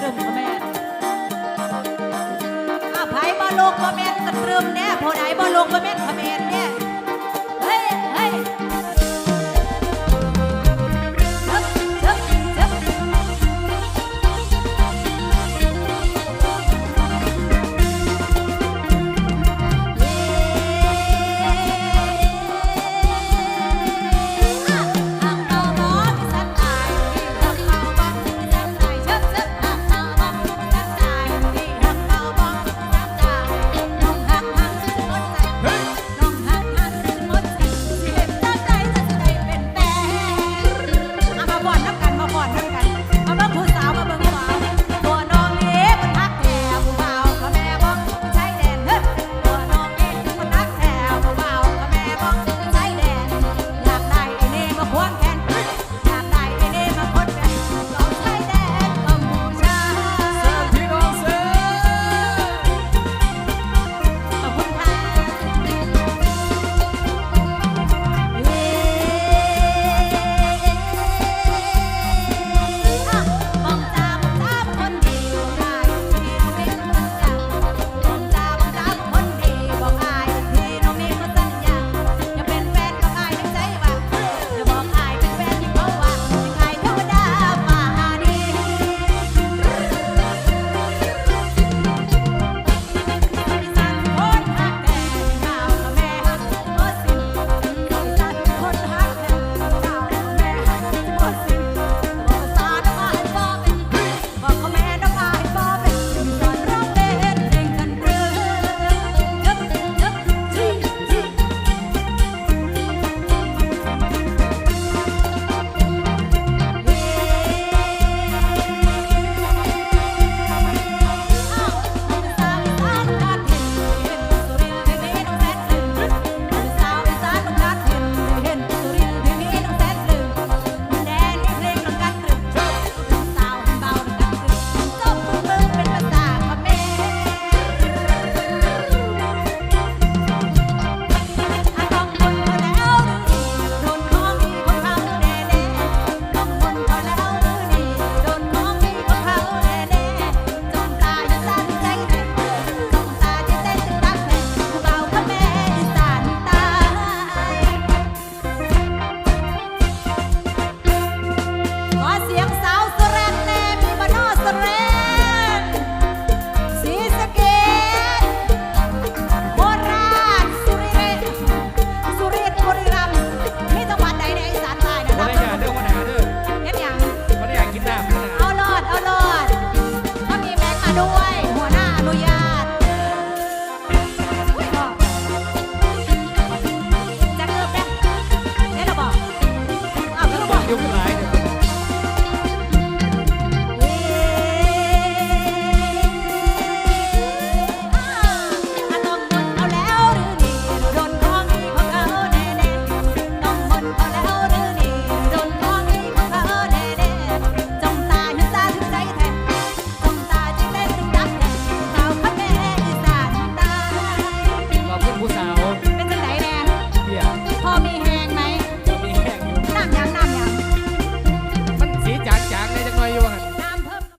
ตรึมก็แม่นอาไผบ่ลงบ่แม่นกรตรึมแน่ผู้ใดบ่ลงบ่แม่นข